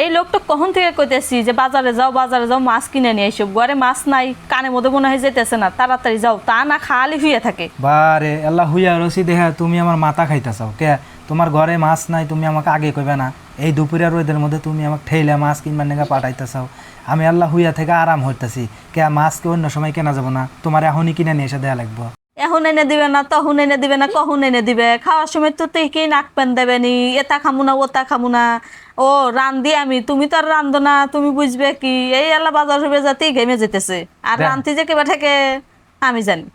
এই লোকটা কখন থেকে কইতেছি যে বাজারে যাও বাজারে যাও, মাছ কিনে নিয়ে এসব ঘরে মাছ নাই, কানে মধ্যে মনে হয় যেতেছে না, তাড়াতাড়ি যাও, তা না খালি হইয়া থাকে। বারে, আল্লাহ হুইয়া রসি দেখা তুমি আমার মাথা খাইতেছাও, কে? তোমার ঘরে মাছ নাই, তুমি আমাকে আগে কইবে না। এই দুপুরের রোদের মধ্যে তুমি আমাকে ঠেলে মাছ কিনবার নেগা পাঠাইতেছাও। আমি আল্লাহ হুইয়া থেকে আরাম হইতেছি, কে? মাছকে অন্য সময় কেনা যাব না, তোমার এখনই কিনে নিয়ে এসে দেয়া লাগবো। এখন এনে দিবে না তখন এনে দিবে না কখন এনে দিবে। খাওয়ার সময় তো তুই নাক পেন দেবে নি এটা খামু না ওটা খামু না। ও রান্ধি আমি তুমি তো আর রান্ধো না তুমি বুঝবে কি? এই আল্লাহ বাজার হবে যাতেই ঘেমে যেতেছে আর দেখ। রান্ধতে যে কেবা থেকে আমি জানি।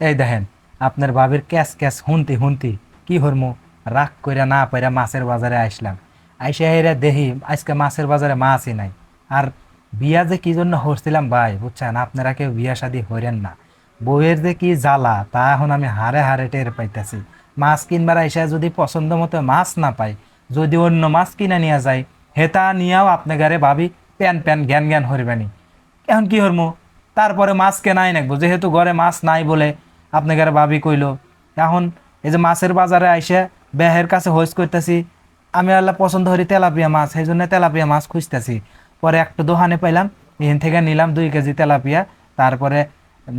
এই দেখেন আপনার বাবির ক্যাশ ক্যাশ হুনতি হুনতি কি হরমু? রাগ কইরা না পাইরা মাছের বাজারে আসলাম আইসা হেরা দেখি আজকে মাছের বাজারে মাছই নাই। আর বিয়া যে কি জন্য হরছিলাম ভাই বুঝছেন? আপনারা কেউ বিয়া শাদি হইরেন না। বইয়ের যে কি জ্বালা, তা এখন আমি হারে হারে টের পাইতেছি। মাছ কিনবার আইসা যদি পছন্দ মতো মাছ না পাই যদি অন্য মাছ কিনা নিয়ে যায়, হেতা নিয়েও আপনি গারে ভাবি প্যান প্যান জ্ঞান জ্ঞান হরিবানি এখন কি হরমু? তারপরে মাছ কেনাই নাকবো যেহেতু ঘরে মাছ নাই বলে আপনাকে ভাবি কইলো। এখন এই যে মাছের বাজারে আইসে বেহের কাছে হইস করতেছি, আমি আল্লাহ পছন্দ করি তেলাপিয়া মাছ, সেই জন্য তেলাপিয়া মাছ খুঁজতেছি। পরে একটা দোকানে পাইলাম, এখান থেকে নিলাম দুই কেজি তেলাপিয়া, তারপরে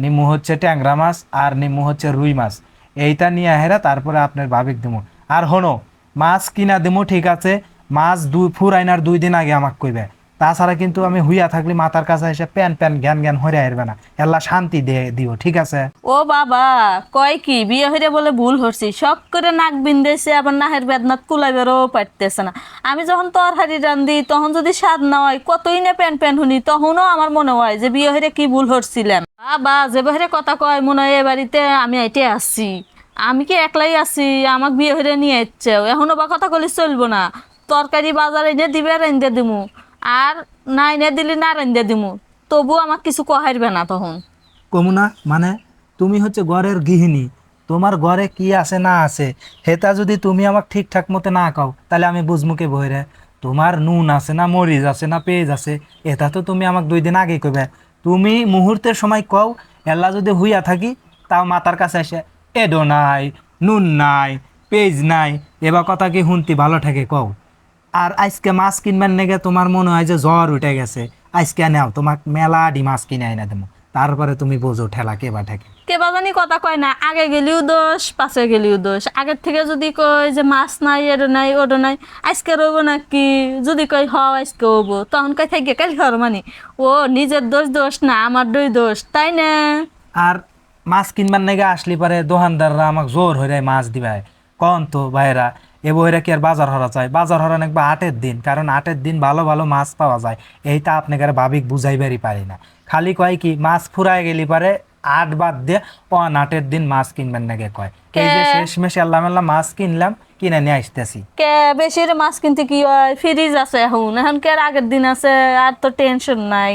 নিমু হচ্ছে ট্যাংরা মাছ আর নিমু হচ্ছে রুই মাছ। এইটা নিয়ে হেরা তারপরে আপনার ভাবিক দিমু। আর হনো, মাছ কিনা দিমু ঠিক আছে, মাছ দুই ফুর আইনার দুই দিন আগে আমাকে কইবে। তাছাড়া কিন্তু আমি হুইয়া থাকলে মাথার কাছে এসে প্যান প্যান জ্ঞান জ্ঞান হরে আসবে না। এল্লা শান্তি দিয়ে দিও, ঠিক আছে? ও বাবা, কয় কি? বিয়ে হইরে বলে ভুল হচ্ছি শখ করে নাক বিন্দেছে আবার নাহের বেদনাথ কুলাইবেরও পারতেছে না। আমি যখন তরহারি রান্ধি, তখন যদি স্বাদ না হয়, কতই না প্যান প্যান শুনি, তখনও আমার মনে হয় যে বিয়ে হইরে কি ভুল হচ্ছিলাম বাবা, যে বাহিরে কথা কয়, মনে হয় এ বাড়িতে আমি আইটে আসছি আমি কি একলাই আছি? আমাকে বিয়ে হইরে নিয়ে এসছে এখনও বা কথা কলি চলবো না। তরকারি বাজারে এনে দিবে রেন্দে দিমু। আর না এনে দিলি না রেন্দে দিমু। তবু আমাকে কিছু কহাইবে না তখন কমুনা মানে তুমি হচ্ছে ঘরের গৃহিণী, তোমার ঘরে কি আছে না আছে, হেতা যদি তুমি আমাকে ঠিকঠাক মতো না কাও, তাহলে আমি বুঝমুকে বইরে তোমার নুন আছে না মরিচ আছে না পেঁয়াজ আছে, এটা তো তুমি আমাকে দুই দিন আগে কইবে। তুমি মুহূর্তের সময় কও, এল্লা যদি হুইয়া থাকি, তাও মাতার কাছে এসে, এডো নাই, নুন নাই, পেঁয়াজ নাই এবার কথা কি শুনতি ভালো থাকে কও? আর আজকে মাছ কিনবার নেগে তোমার মনে হয় যে জ্বর উঠে গেছে। আজকে নেও তোমাক মেলা ডি মাছ কিনে আইনা দেবো। তারপরে তুমি বোঝো ঠেলা কে বা ঠেকে। কে বাজানি কথা কয় না আগে গেলেও দোষ পাশে গেলেও দোষ। আগের থেকে যদি কয় যে মাছ নাই এডো নাই ওডো নাই আজকে রইব নাকি? যদি কয় হ আজকে হব। তখন কয় থেকে কাল ঘর মানে? ও নিজের দোষ দোষ না আমার দই দোষ তাই না? আর মাছ কিনবার নেগে আসলি পারে দোকানদাররা আমাকে জোর হয়ে মাছ দিবায়। কন তো ভাইরা এ বইরা কি আর বাজার হরা চাই বাজার হরা নাকবা আটের দিন কারণ আটের দিন ভালো ভালো মাছ পাওয়া যায়। এইটা আপনাকে আর ভাবিক বুঝাইবারই পারি না। খালি কয় কি মাছ ফুরায় গেলি পারে আট বাদ দিয়ে অন আটের দিন মাছ কিনবেন নাকি কয়। এই যে? শেষমেশ আল্লাহ আল্লাহ মাছ কিনলাম কিনে নিয়ে আসতেছি। কে? বেশি রে মাছ কিনতে কি হয়? ফ্রিজ আছে এখন। এখন কে আগের দিন আছে? আর তো টেনশন নাই।